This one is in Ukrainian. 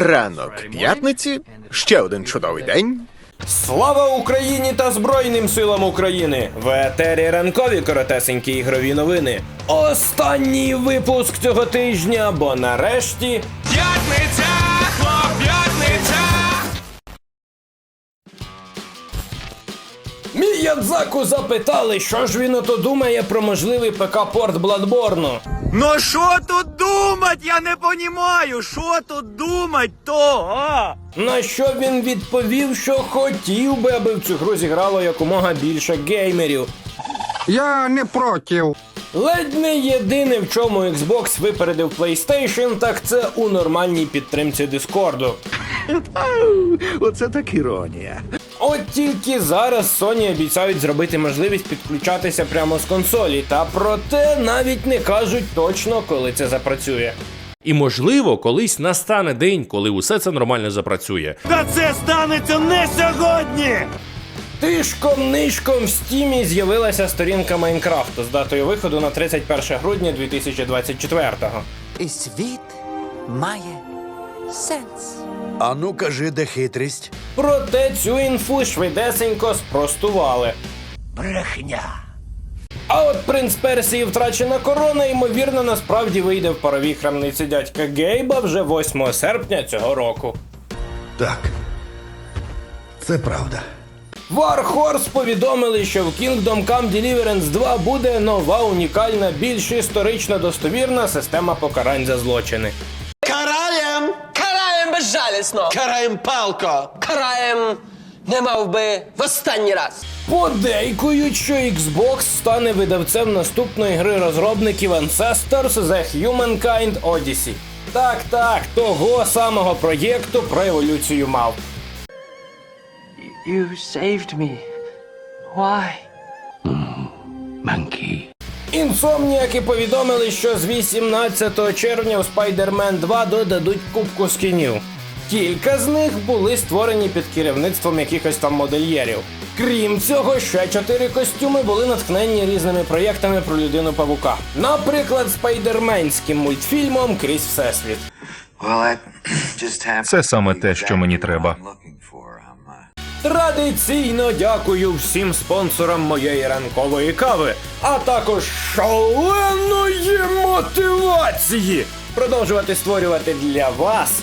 Ранок п'ятниці, ще один чудовий день. Слава Україні та Збройним силам України! В етері ранкові коротесенькі ігрові новини. Останній випуск цього тижня, бо нарешті П'ятниця, п'ятниця! Міядзаку запитали, що ж він ото думає про можливий ПК-порт Бладборну. Ну що тут думать? Я не понімаю, що тут думать то, а? На що він відповів, що хотів би, аби в цю гру зіграло якомога більше геймерів. Я не против. Ледь не єдине, в чому Xbox випередив PlayStation, так це у нормальній підтримці Дискорду. Оце так іронія. От тільки зараз Sony обіцяють зробити можливість підключатися прямо з консолі, та проте навіть не кажуть точно, коли це запрацює. І можливо, колись настане день, коли усе це нормально запрацює. Та це станеться не сьогодні! Тишком нишком в стімі з'явилася сторінка Майнкрафту з датою виходу на 31 грудня 2024-го. І світ має сенс. А ну кажи, де хитрість? Проте цю інфу швидесенько спростували. Брехня. А от принц Персії втрачена корона, ймовірно, насправді вийде в паровій храмниці дядька Гейба вже 8 серпня цього року. Так. Це правда. Warhorse повідомили, що в Kingdom Come Deliverance 2 буде нова унікальна, більш історично достовірна система покарань за злочини. Караєм! Караєм! Караєм палко! Караєм не мав би в останній раз! Подейкують, що Xbox стане видавцем наступної гри розробників Ancestors The Humankind Odyssey. Так, так, того самого проєкту про еволюцію мав. You saved me. Why? Інсомніаки повідомили, що з 18 червня у Spider-Man 2 додадуть кубку скінів. Кілька з них були створені під керівництвом якихось там модельєрів. Крім цього, ще чотири костюми були натхнені різними проєктами про людину павука. Наприклад, спайдерменським мультфільмом крізь всесвіт. Це саме те, що мені треба. Традиційно дякую всім спонсорам моєї ранкової кави, а також шаленої мотивації продовжувати створювати для вас